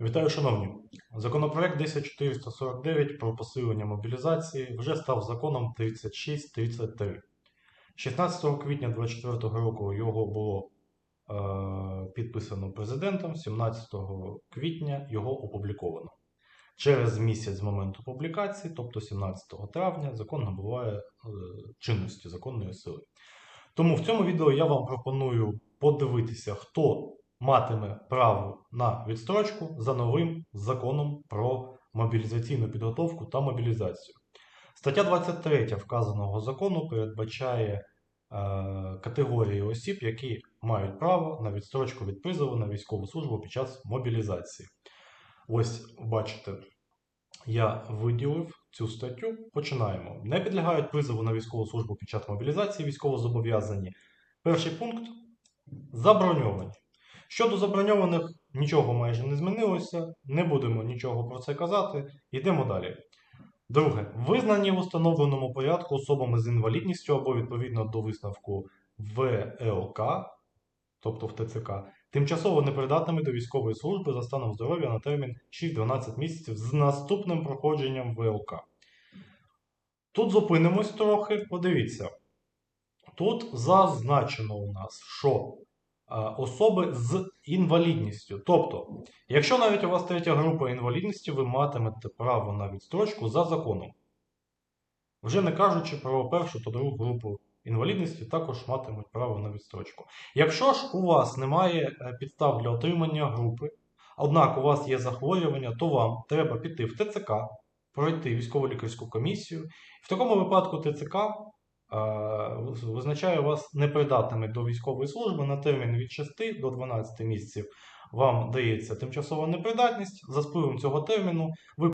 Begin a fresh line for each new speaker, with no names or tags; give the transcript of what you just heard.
Вітаю, шановні. Законопроект 10449 про посилення мобілізації вже став законом 3633. 16 квітня 2024 року його було е, підписано президентом, 17 квітня його опубліковано. Через місяць з моменту публікації, тобто 17 травня, закон набуває е, чинності законної сили. Тому в цьому відео я вам пропоную подивитися, хто матиме право на відстрочку за новим законом про мобілізаційну підготовку та мобілізацію. Стаття 23 вказаного закону передбачає е, категорії осіб, які мають право на відстрочку від призову на військову службу під час мобілізації. Ось бачите, я виділив цю статтю. Починаємо. Не підлягають призову на військову службу під час мобілізації військовозобов'язані. Перший пункт заброньовані. Щодо заброньованих, нічого майже не змінилося, не будемо нічого про це казати. Йдемо далі. Друге, визнані в установленому порядку особами з інвалідністю або відповідно до висновку ВЛК, тобто в ТЦК, тимчасово непридатними до військової служби за станом здоров'я на термін 6-12 місяців з наступним проходженням ВЛК. Тут зупинимось трохи, подивіться. Тут зазначено у нас, що особи з інвалідністю. Тобто, якщо навіть у вас третя група інвалідності, ви матимете право на відстрочку за законом. Вже не кажучи про першу та другу групу інвалідності, також матимуть право на відстрочку. Якщо ж у вас немає е, підстав для отримання групи, однак у вас є захворювання, то вам треба піти в ТЦК, пройти військово-лікарську комісію. В такому випадку ТЦК е, визначає вас непридатними до військової служби на термін від 6 до 12 місяців. Вам дається тимчасова непридатність. За спливом цього терміну ви